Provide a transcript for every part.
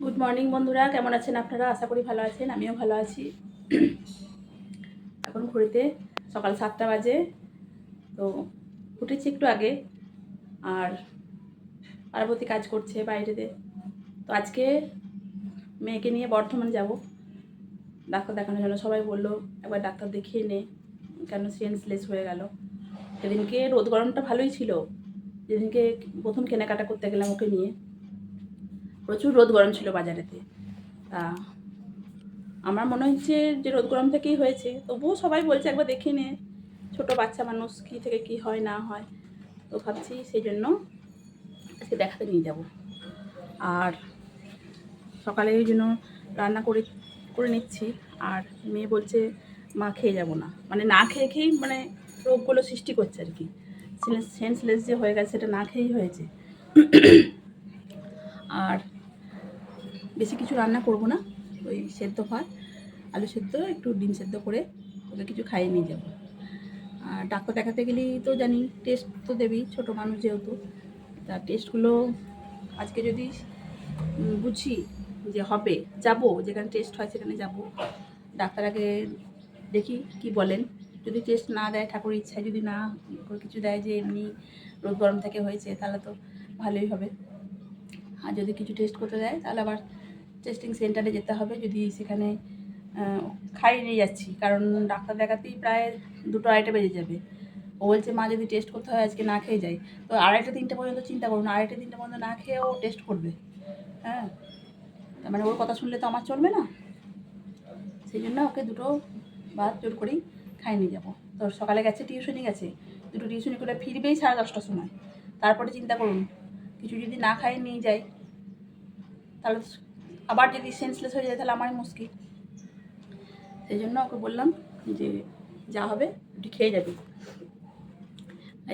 Good morning বন্ধুরা। কেমন আছেন আপনারা? আশা করি ভালো আছেন, আমিও ভালো আছি। এখন ঘড়িতে সকাল সাতটা বাজে। তো উঠেছি একটু আগে, আর পার্বতী কাজ করছে বাইরেতে। তো আজকে মেয়েকে নিয়ে বর্ধমান যাব। ডাক্তার দেখানোর জন্য সবাই বলল, একবার ডাক্তার দেখিয়ে নে, কেন সেন্সলেস হয়ে গেল। সেদিনকে রোদ গরমটা ভালোই ছিল, যেদিনকে প্রথম কেনাকাটা করতে গেলাম ওকে নিয়ে প্রচুর রোদ গরম ছিল বাজারেতে। তা আমার মনে হচ্ছে যে রোদ গরম থেকেই হয়েছে। তবুও সবাই বলছে একবার দেখে নে, ছোটো বাচ্চা মানুষ কী থেকে কি হয়, না হয়। তো ভাবছি সেই জন্য আজকে দেখাতে নিয়ে যাব। আর সকালে ওই জন্য রান্না করে করে নিচ্ছি। আর মেয়ে বলছে, মা, খেয়ে যাব না। মানে না খেয়ে খেয়েই মানে রোগগুলো সৃষ্টি করছে আর কি। সেন্সলেস যে হয়ে গেছে, সেটা না খেয়েই হয়েছে। বেশি কিছু রান্না করব না, ওই সেদ্ধ ভাত, আলু সেদ্ধ, একটু ডিম সেদ্ধ করে ওকে কিছু খাইয়ে নিয়ে যাব। আর ডাক্তার দেখাতে গেলেই তো জানি টেস্ট তো দেবেই, ছোটো মানুষ যেহেতু, তা টেস্টগুলো আজকে যদি বুঝি যে হবে, যাব, যেখানে টেস্ট হয় সেখানে যাব। ডাক্তার আগে দেখি কি বলেন, যদি টেস্ট না দেয়, ঠাকুরের ইচ্ছায় যদি না কিছু দেয় যে এমনি রোদ গরম থেকে হয়েছে, তাহলে তো ভালোই হবে। আর যদি কিছু টেস্ট করতে দেয়, তাহলে আবার টেস্টিং সেন্টারে যেতে হবে। যদি সেখানে খাইয়ে নিয়ে যাচ্ছি, কারণ ডাক্তার দেখাতেই প্রায় দুটো আড়াইটা বেজে যাবে। ও বলছে, মা, যদি টেস্ট করতে হয়, আজকে না খেয়ে যাই। তো আড়াইটা, তিনটে পর্যন্ত চিন্তা করুন আড়াইটা, তিনটে পর্যন্ত না খেয়ে ও টেস্ট করবে। হ্যাঁ? তার মানে ওর কথা শুনলে তো আমার চলবে না। সেই জন্য ওকে দুটো ভাত জোর করেই খাইয়ে নিয়ে যাব। তো সকালে গেছে টিউশনি গেছে। দুটো টিউশনি করে ফিরবেই সাড়ে দশটার সময়। তারপরে চিন্তা করুন, কিছু যদি না খাইয়ে নিয়ে যাই, তাহলে আবার যদি সেন্সলেস হয়ে যায় তাহলে আমারই মুশকিল। সেই জন্য ওকে বললাম যে যা হবে একটু খেয়ে যাবি।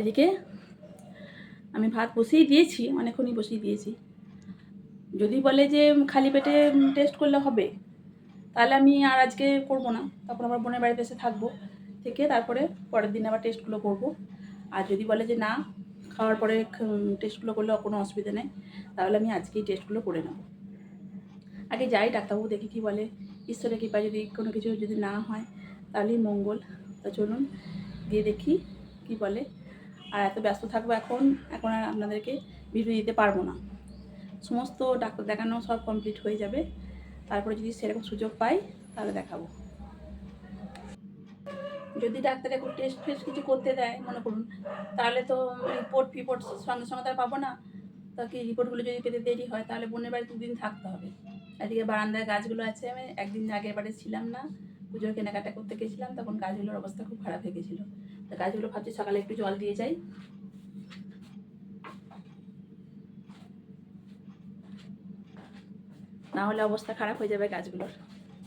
এদিকে আমি ভাত বসিয়ে দিয়েছি, অনেকক্ষণই বসিয়ে দিয়েছি। যদি বলে যে খালি পেটে টেস্ট করলে হবে, তাহলে আমি আর আজকে করব না। তখন আমার বোনের বাড়িতে এসে থাকব থেকে তারপরে পরের দিন আবার টেস্টগুলো করব। আর যদি বলে যে না, খাওয়ার পরে টেস্টগুলো করলে কোনো অসুবিধা নেই, তাহলে আমি আজকেই টেস্টগুলো করে নেব। আগে যাই ডাক্তারবাবু দেখি কী বলে, ঈশ্বরের কৃপা যদি কোনো কিছু যদি না হয় তাহলেই মঙ্গল। তা চলুন গিয়ে দেখি কি বলে। আর এত ব্যস্ত থাকব এখন এখন আর আপনাদেরকে ভিডিও দিতে পারব না। সমস্ত ডাক্তার দেখানো সব কমপ্লিট হয়ে যাবে। তারপরে যদি সেরকম সুযোগ পাই, তাহলে দেখাবো। যদি ডাক্তার এখন টেস্ট ফেস্ট কিছু করতে দেয়, মনে করুন, তাহলে তো রিপোর্ট ফিপোর্ট সঙ্গে সঙ্গে তার পাবো না। তা কি রিপোর্টগুলো যদি পেতে দেরি হয়, তাহলে বোনের বাড়ি দুদিন থাকতে হবে। এদিকে বারান্দায় গাছগুলো আছে, আমি একদিন আগের বারে ছিলাম না, পুজোর কেনাকাটা করতে গেছিলাম, তখন গাছগুলোর অবস্থা খুব খারাপ হয়ে গেছিল। তো গাছগুলো ভাবছি সকালে একটু জল দিয়ে যাই। না হলে অবস্থা খারাপ হয়ে যাবে গাছগুলোর।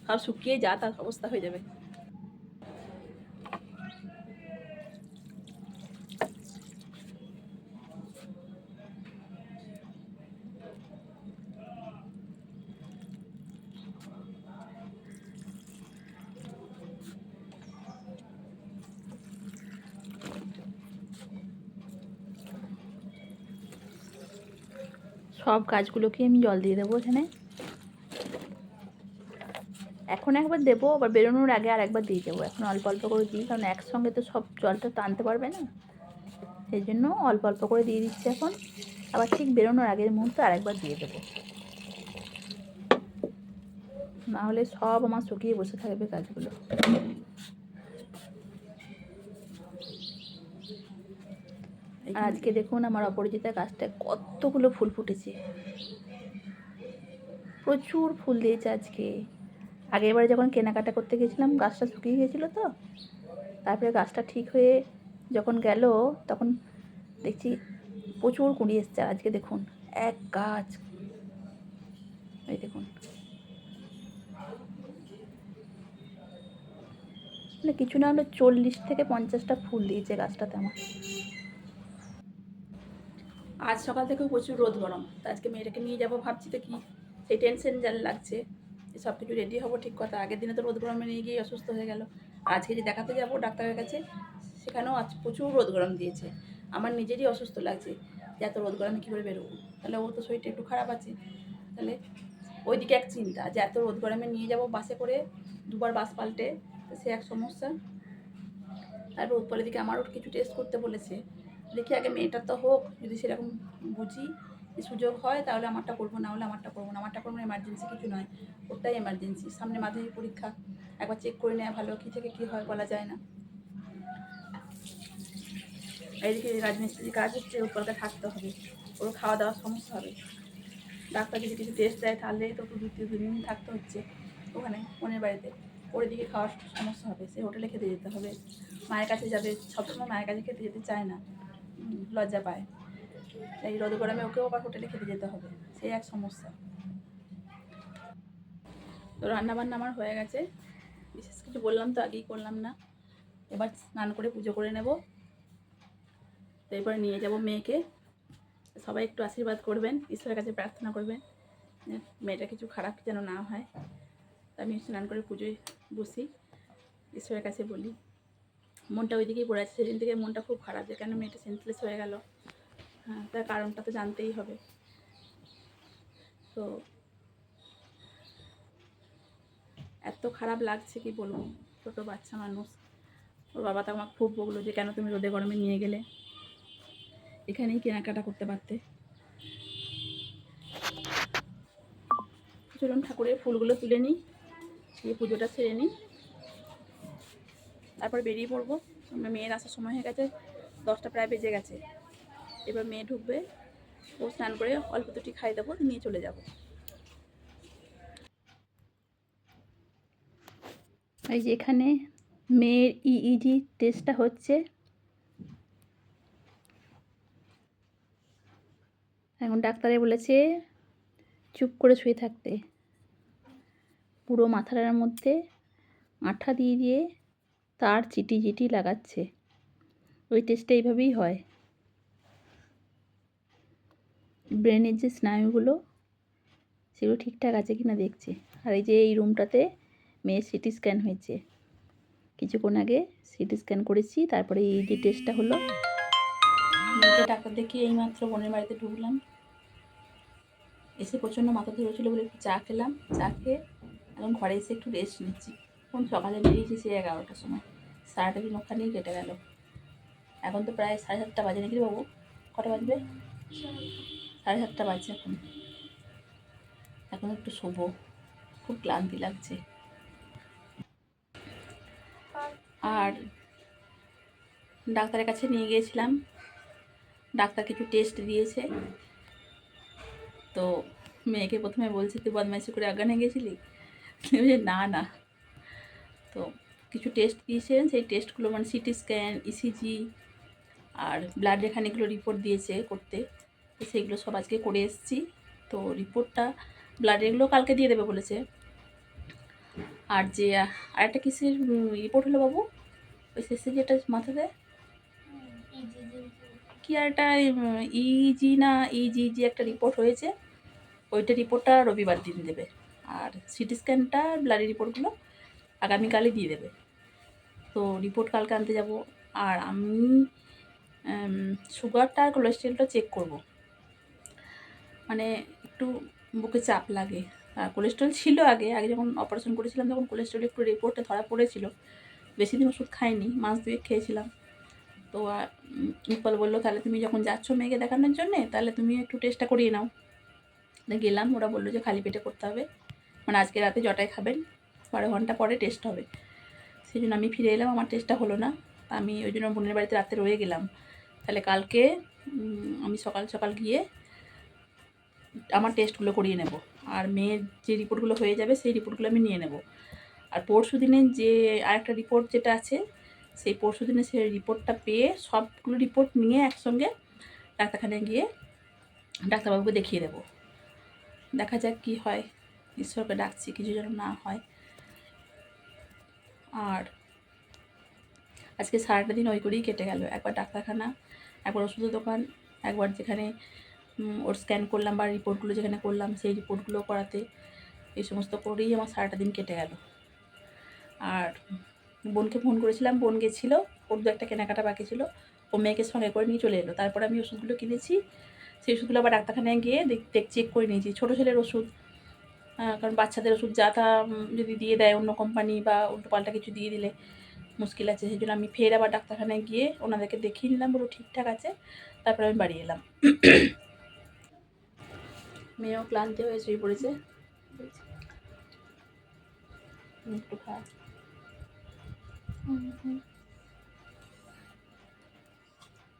সব শুকিয়ে যা, তার অবস্থা হয়ে যাবে। সব গাছগুলোকে আমি জল দিয়ে দেবো এখানে। এখন একবার দেবো, আবার বেরোনোর আগে আর একবার দিয়ে দেবো। এখন অল্প অল্প করে দিই, কারণ একসঙ্গে তো সব জলটা টানতে পারবে না। সেই জন্য অল্প অল্প করে দিয়ে দিচ্ছি এখন। আবার ঠিক বেরোনোর আগের মুহূর্তে আরেকবার দিয়ে দেবো। না হলে সব আমার শুকিয়ে বসে থাকবে গাছগুলো। আর আজকে দেখুন আমার অপরাজিতা গাছটায় কতগুলো ফুল ফুটেছে। প্রচুর ফুল দিয়েছে আজকে। আগের বারে যখন কেনাকাটা করতে গেছিলাম গাছটা শুকিয়ে গেছিল তো। তারপরে গাছটা ঠিক হয়ে যখন গেল তখন দেখছি প্রচুর কুড়ি এসছে আজকে দেখুন এক গাছ। এই দেখুন। মানে কিছু না হলে চল্লিশ থেকে পঞ্চাশটা ফুল দিয়েছে গাছটাতে আমার। আজ সকাল থেকে প্রচুর রোদ গরম। তো আজকে মেয়েটাকে নিয়ে যাব ভাবছি তো কি, সেই টেনশন যা লাগছে, যে সব কিছু রেডি হব ঠিক কথা। আগের দিনে তো রোদ গরমে নিয়ে গিয়ে অসুস্থ হয়ে গেল। আজকে যে দেখাতে যাব ডাক্তারের কাছে, সেখানেও আজ প্রচুর রোদ গরম দিয়েছে। আমার নিজেরই অসুস্থ লাগছে, যে এত রোদ গরমে কী করে বেরোবো? তাহলে ওর তো শরীরটা একটু খারাপ আছে। তাহলে ওইদিকে এক চিন্তা, যে এত রোদ গরমে নিয়ে যাব বাসে করে, দুবার বাস পাল্টে, সে এক সমস্যা। আর পরে দিকে আমারও কিছু টেস্ট করতে বলেছে। দেখি আগে মেয়েটার তো হোক, যদি সেরকম বুঝি সুযোগ হয়, তাহলে আমারটা করব, না হলে আমারটা করব না। আমারটা করব না এমার্জেন্সি কিছু নয় ওটাই এমার্জেন্সি সামনে মাধ্যমিক পরীক্ষা, একবার চেক করে নেওয়া ভালো, কী থেকে কী হয় বলা যায় না। এইদিকে রাজমিস্ত্রি কাজ হচ্ছে কলকাতায় থাকতে হবে, ওর খাওয়া দাওয়ার সমস্যা হবে। ডাক্তার যদি কিছু টেস্ট দেয়, তাহলে তো দু দিন থাকতে হচ্ছে ওখানে বোনের বাড়িতে। ওর দিকে খাওয়ার সমস্যা হবে, সে হোটেলে খেতে যেতে হবে। মায়ের কাছে যাবে, সবসময় মায়ের কাছে খেতে যেতে চায় না। লজ্জা পায়। এই রোদ গরমে ওকেও আবার হোটেলে খেতে যেতে হবে। সেই এক সমস্যা। তো রান্না বান্না আমার হয়ে গেছে। বিশেষ কিছু বললাম তো আগেই করলাম না। এবার স্নান করে পুজো করে নেব। তো এরপরে নিয়ে যাব মেয়েকে। সবাই একটু আশীর্বাদ করবেন, ঈশ্বরের কাছে প্রার্থনা করবেন মেয়েটা কিছু খারাপ যেন না হয়। আমি স্নান করে পুজোয় বসি, ঈশ্বরের কাছে বলি। মনটা ওইদিকেই পড়ে আছে, সেদিন থেকে মনটা খুব খারাপ যে কেন মেয়েটা সেন্সলেস হয়ে গেল। হ্যাঁ তার কারণটা তো জানতেই হবে। তো এত খারাপ লাগছে কি বলব? ছোটো বাচ্চা মানুষ। ওর বাবা তো আমাকে খুব বকলো যে, কেন তুমি রোদে গরমে নিয়ে গেলে? এখানেই কেনাকাটা করতে পারতে। চলুন ঠাকুরের ফুলগুলো তুলে নিই দিয়ে পুজোটা সেরে নিই। তারপর বেরিয়ে পড়ব। আমরা মেয়ের আসার সময় হয়ে গেছে, দশটা প্রায় বেজে গেছে। এবার মেয়ে ঢুকবে, ও স্নান করে অল্প দুটি খাই দেবো, নিয়ে চলে যাব। এই যে এখানে মেয়ের ইইজি টেস্টটা হচ্ছে। এখন ডাক্তারে বলেছে, চুপ করে শুয়ে থাকতে। পুরো মাথাটার মধ্যে আঠা দিয়ে দিয়ে তার চিটি চিটি লাগাচ্ছে। ওই টেস্টটা এইভাবেই হয়। ব্রেনের যে স্নায়ুগুলো, সেগুলো ঠিকঠাক আছে কিনা দেখছে। আর এই যে এই রুমটাতে মেয়ের সিটি স্ক্যান হয়েছে। কিছুক্ষণ আগে সিটি স্ক্যান করেছি, তারপরে এই যে টেস্টটা হলো। ডাক্তার দেখিয়ে এইমাত্র বোনের বাড়িতে ঢুকলাম। এসে প্রচণ্ড মাথা ধরেছিল বলে একটু চা খেলাম। চা খেয়ে এখন ঘরে এসে একটু রেস্ট নিচ্ছি। কোন সকালে বেরিয়েছি সে এগারোটার সময়। সারাটা দিন ওখানেই কেটে গেল। এখন তো প্রায় সাড়ে সাতটা বাজে নাকি বাবু? কটা বাজবে? সাড়ে সাতটা বাজছে এখন। এখন একটু শোবো। খুব ক্লান্তি লাগছে। আর ডাক্তারের কাছে নিয়ে গিয়েছিলাম। ডাক্তার কিছু টেস্ট দিয়েছে। তো মেয়েকে প্রথমে বলছি, তুই বদমাইশি করে আগানে গেছিলি? না না। তো কিছু টেস্ট দিয়েছেন। সেই টেস্টগুলো মানে সিটি স্ক্যান ইসিজি আর ব্লাড এখানেগুলো রিপোর্ট দিয়েছে করতে তো সেইগুলো সব আজকে করে এসেছি। তো রিপোর্টটা ব্লাড এগুলো কালকে দিয়ে দেবে বলেছে। আর যে আহ, আরেকটা কিসের রিপোর্ট হলো বাবু? ওই শেষে যেটা মাথাতে? কি আর একটা ইজি না ইজিজি একটা রিপোর্ট হয়েছে। ওইটা রিপোর্টটা রবিবার দিন দেবে। আর সিটি স্ক্যানটা ব্লাডের রিপোর্টগুলো আগামীকালই দিয়ে দেবে। তো রিপোর্ট কালকে আনতে যাব। আর আমি সুগারটা আর কোলেস্ট্রলটা চেক করব। মানে একটু বুকে চাপ লাগে। আর কোলেস্ট্রল ছিল আগে আগে যখন অপারেশন করেছিলাম তখন কোলেস্ট্রল একটু রিপোর্টে ধরা পড়েছিল। বেশি দিন ওষুধ খাইনি, মাস দুয়েক খেয়েছিলাম। তো ইকবাল বলল, তাহলে তুমি যখন যাচ্ছ মেয়েকে দেখানোর জন্যে, তাহলে তুমি একটু টেস্টটা করিয়ে নাও। গেলাম, ওরা বলল যে, খালি পেটে করতে হবে। মানে আজকে রাতে জটায় খাবেন। বারো ঘণ্টা পরে টেস্ট হবে। সেই জন্য আমি ফিরে এলাম, আমার টেস্টটা হলো না। আমি ওই জন্য বোনের বাড়িতে রাতে রয়ে গেলাম। তাহলে কালকে আমি সকাল সকাল গিয়ে আমার টেস্টগুলো করিয়ে নেব। আর মেয়ের যে রিপোর্টগুলো হয়ে যাবে, সেই রিপোর্টগুলো আমি নিয়ে নেব। আর পরশু দিনে যে আরেকটা রিপোর্ট যেটা আছে, সেই পরশু দিনে সেই রিপোর্টটা পেয়ে সবগুলো রিপোর্ট নিয়ে একসঙ্গে ডাক্তারখানায় গিয়ে ডাক্তারবাবুকে দেখিয়ে দেবো। দেখা যাক কী হয়। ঈশ্বরকে ডাকছি, কিছু যেন না হয়। আর আজকে সারাটা দিন ওই করেই কেটে গেল। একবার ডাক্তারখানা, একবার ওষুধের দোকান, একবার যেখানে ওর স্ক্যান করলাম বা রিপোর্টগুলো যেখানে করলাম, সেই রিপোর্টগুলো করাতে, এই সমস্ত করেই আমার সারাটা দিন কেটে গেল। আর বোনকে ফোন করেছিলাম, বোন গেছিল, ওর দু একটা কেনাকাটা বাকি ছিল, ও মেয়েকে সঙ্গে করে নিয়ে চলে এলো। তারপরে আমি ওষুধগুলো কিনেছি, সেই ওষুধগুলো আবার ডাক্তারখানায় গিয়ে দেখ চেক করে নিয়েছি। ছোটো ছেলের ওষুধ কারণ বাচ্চাদের ওষুধ যা তা যদি দিয়ে দেয় অন্য কোম্পানি বা উল্টো পাল্টা কিছু দিয়ে দিলে মুশকিল আছে। সেই জন্য আমি ফের আবার ডাক্তারখানায় গিয়ে ওনাদেরকে দেখিয়ে নিলাম বলো ঠিকঠাক আছে। তারপরে আমি বাড়ি এলাম। মেয়েও ক্লান্তি হয়ে শুয়ে পড়েছে। একটু খা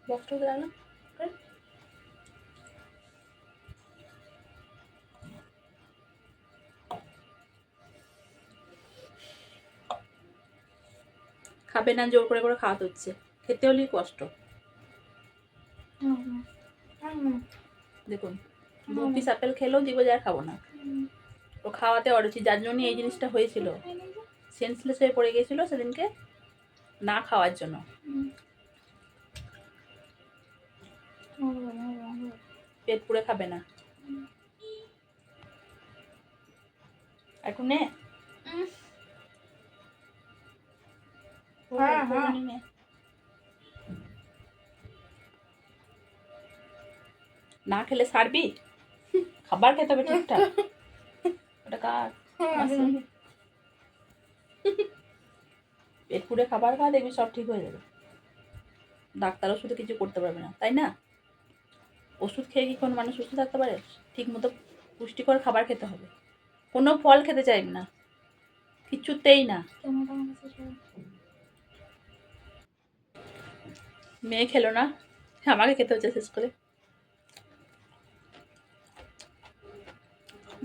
বক্সটা খাবে না জোর করে করে খাওয়াতে হচ্ছে। খেতে হলেই কষ্ট। দেখুন দু পিস আপেল খেলেও দিব যে খাব না। ও খাওয়াতে অরুচি যার জন্য এই জিনিসটা হয়েছিল। সেন্সলেস হয়ে পড়ে গিয়েছিল সেদিনকে না খাওয়ার জন্য। পেট পুড়ে খাবে না। একটু নে হ্যাঁ, হ্যাঁ। না খেলে ছাড়বি? খাবার খেতে হবে ঠিকঠাক। ওটা কার? পেট পুড়ে খাবার খা দেখবি সব ঠিক হয়ে যাবে। ডাক্তার ওষুধে কিছু করতে পারবে না তাই না? ওষুধ খেয়ে কি কোনো মানুষ সুস্থ থাকতে পারে? ঠিক মতো পুষ্টিকর খাবার খেতে হবে। কোনো ফল খেতে চাইবে না। কিচ্ছুতেই না। মেয়ে খেলো না। আমাকে খেতে হচ্ছে শেষ করে।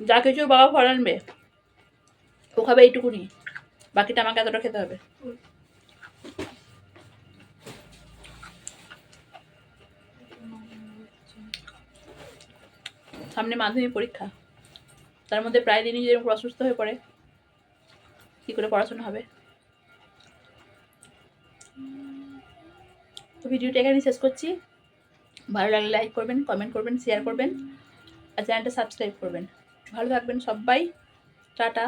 যা কিছু বাবা ফল আনবে, ও খাবে এইটুকুনি। বাকিটা আমাকে এতটা খেতে হবে। সামনে মাধ্যমিক পরীক্ষা। তার মধ্যে প্রায় দিনই যেরকম অসুস্থ হয়ে পড়ে, কী করে পড়াশোনা হবে? ভিডিওটা এখানে শেষ করছি। ভালো লাগলে লাইক করবেন কমেন্ট করবেন শেয়ার করবেন, আর চ্যানেলটা সাবস্ক্রাইব করবেন। ভালো থাকবেন সবাই। টাটা।